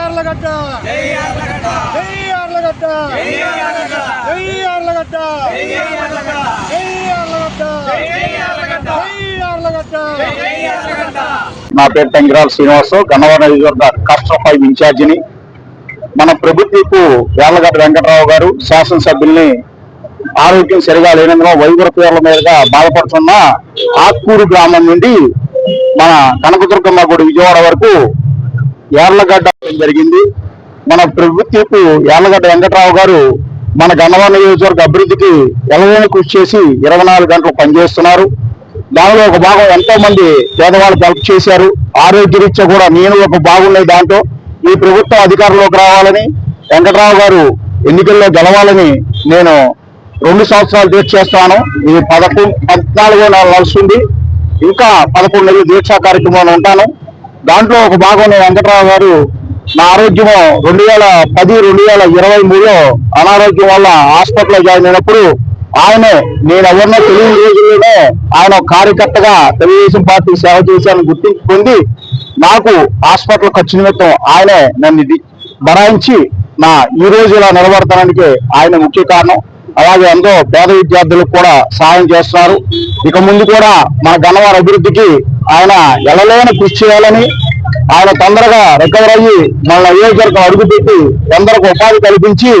యార్లగడ్డ జై యార్లగడ్డ జై యార్లగడ్డ నా పేరు టంగిరాల శ్రీనివాసు గన్నవరం నియోజకవర్గ కస్టర్ ఫైవ్ ఇన్ఛార్జిని. మన ప్రభుత్వపు యార్లగడ్డ వెంకటరావు గారు శాసనసభ్యుల్ని ఆరోగ్యం సరిగా లేనందున వైద్యుల పేర్ల మీదుగా బాధపడుతున్న ఆత్కూరు గ్రామం నుండి మన కనకదుర్గమ్మ గుడి విజయవాడ వరకు యార్లగడ్డ జరిగింది. మన ప్రభుత్వపు యార్లగడ్డ వెంకటరావు గారు మన గన్నవరం నియోజకవర్గ అభివృద్ధికి ఎలవేని కృషి చేసి ఇరవై నాలుగు గంటలు పనిచేస్తున్నారు. దానిలో ఒక భాగం ఎంతో మంది పేదవాళ్ళు హెల్ప్ చేశారు. ఆరోగ్య రీత్యా కూడా నేను ఒక బాగున్నాయి దాంట్లో. ఈ ప్రభుత్వం అధికారంలోకి రావాలని వెంకటరావు గారు ఎన్నికల్లో గెలవాలని నేను రెండు సంవత్సరాలు దీక్ష చేస్తాను. ఇది పదకొండు పద్నాలుగో నెల నడుస్తుంది. ఇంకా పదకొండు నెలలు దీక్షా కార్యక్రమంలో ఉంటాను. దాంట్లో ఒక భాగం నేను వెంకటరావు గారు నా ఆరోగ్యము రెండు వేల పది రెండు వేల ఇరవై మూడులో అనారోగ్యం వల్ల హాస్పిటల్లో జాయిన్ అయినప్పుడు ఆయనే నేను ఎవరినో తెలియని రోజుల్లోనే ఆయన కార్యకర్తగా తెలుగుదేశం పార్టీ సేవ చేశాను గుర్తింపు పొంది నాకు హాస్పిటల్ ఖర్చు నిమిత్తం ఆయనే నన్ను బరాయించి నా ఈ రోజు ఇలా నిలబడతానికి ఆయన ముఖ్య కారణం. అలాగే ఎంతో పేద విద్యార్థులకు కూడా సహాయం చేస్తున్నారు. ఇక ముందు కూడా మన గన్నవారి అభివృద్ధికి ఆయన ఎలలేని కృషి చేయాలని ఆయన తొందరగా రికవర్ అయ్యి మన నియోజకవర్గం అడుగుపెట్టి ఎందరికి ఉపాధి కల్పించి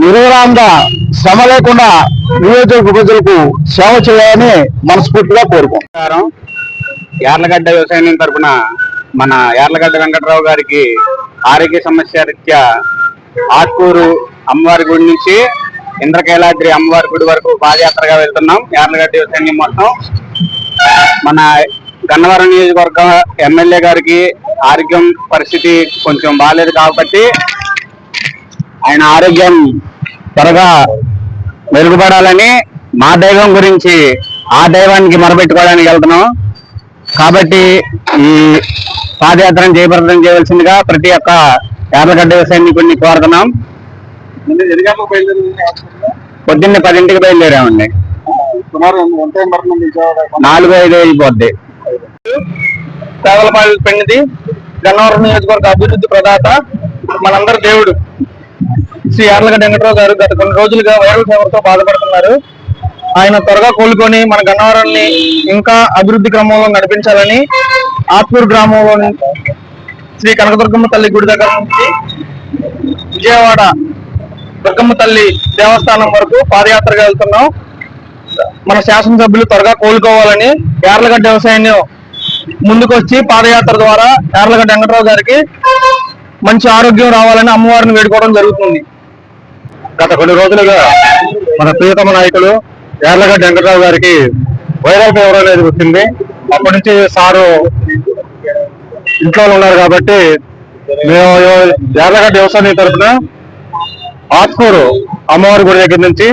నిర్విరాంగా శ్రమ లేకుండా నియోజకవర్గ ప్రజలకు సేవ చేయాలని మనస్ఫూర్తిగా కోరుకుంటారు యార్లగడ్డ వ్యవసాయం తరపున మన యార్లగడ్డ వెంకటరావు గారికి ఆరోగ్య సమస్య రీత్యా ఆత్కూరు అమ్మవారి గుడి నుంచి ఇంద్రకైలాద్రి అమ్మవారి గుడి వరకు పాదయాత్రగా వెళ్తున్నాం. యార్లగడ్డ సైన్యం మొత్తం. మన గన్నవరం నియోజకవర్గ ఎమ్మెల్యే గారికి ఆరోగ్యం పరిస్థితి కొంచెం బాగాలేదు కాబట్టి ఆయన ఆరోగ్యం త్వరగా మెరుగుపడాలని మా దైవం గురించి ఆ దైవానికి మొరబెట్టుకోవడానికి వెళ్తున్నాం. కాబట్టి ఈ పాదయాత్రను జయప్రదం చేయవలసిందిగా ప్రతి ఒక్క యార్లగడ్డ సైనికుడిని కోరుతున్నాం. పొద్దున్నే పదింటికి బయలుదేరామండి. నాలుగు ఐదు అయిపోద్ది. సేవలపాలి పెండిది గన్నవరం నియోజకవర్గ అభివృద్ధి ప్రదాత మనందరి దేవుడు. శ్రీ యార్లగడ్డ వెంకటరావు గారు గత కొన్ని రోజులుగా వైరల్ ఫీవర్తో బాధపడుతున్నారు. ఆయన త్వరగా కోలుకొని మన గన్నవరాన్ని ఇంకా అభివృద్ధి క్రమంలో నడిపించాలని ఆత్మూరు గ్రామంలోని శ్రీ కనకదుర్గమ్మ తల్లి గుడి దగ్గర నుంచి విజయవాడ దుర్గమ్మ తల్లి దేవస్థానం వరకు పాదయాత్రగా వెళ్తున్నాం. మన శాసనసభ్యులు త్వరగా కోలుకోవాలని యార్లగడ్డ వ్యవసాయాన్ని ముందుకొచ్చి పాదయాత్ర ద్వారా యార్లగడ్డ వెంకటరావు గారికి మంచి ఆరోగ్యం రావాలని అమ్మవారిని వేడుకోవడం జరుగుతుంది. గత కొన్ని రోజులుగా మన ప్రియతమ నాయకులు యార్లగడ్డ వెంకటరావు గారికి వైరల్ ఫీవర్ అనేది వచ్చింది. అప్పటి నుంచి సారు ఇంట్లో ఉన్నారు కాబట్టి మేము యార్లగడ్డ వ్యవసాయం తరఫున ఆత్కూరు అమ్మవారి గుడి దగ్గర నుంచి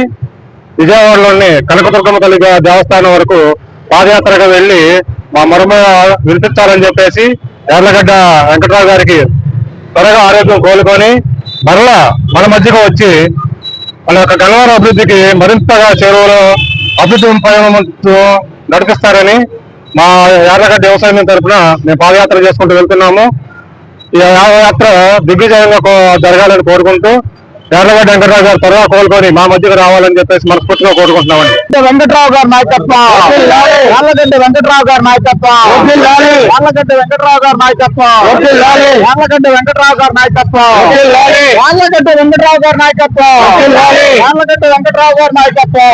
విజయవాడలోని కనకదుర్గమ్మ తల్లి దేవస్థానం వరకు పాదయాత్రగా వెళ్ళి మా మరమ వినిపించాలని చెప్పేసి ఎర్రగడ్డ వెంకట్రావు గారికి త్వరగా ఆరోగ్యం కోలుకొని మరలా మన మధ్యకు వచ్చి మన యొక్క గన్నవరం అభివృద్ధికి మరింతగా చేరువలో అభివృద్ధి పయనంతో నడిపిస్తారని మా యార్లగడ్డ వ్యవసాయం తరఫున మేము పాదయాత్ర చేసుకుంటూ వెళ్తున్నాము. ఈ యాత్ర దిగ్విజయంగా కో- జరగాలని కోరుకుంటూ యార్లగడ్డ వెంకటరావు గారు త్వరగా కోలుకొని మా మధ్యకు రావాలని చెప్పేసి మనస్ఫూర్తిగా కోరుకుంటున్నామండి. వెంకటరావు గారి నాయకత్వం. యార్లగడ్డ వెంకటరావు గారి నాయకత్వం. యార్లగడ్డ వెంకటరావు గారి నాయకత్వం. యార్లగడ్డ వెంకటరావు గారి నాయకత్వం. యార్లగడ్డ వెంకటరావు గారి నాయకత్వం. యార్లగడ్డ వెంకటరావు గారి నాయకత్వం.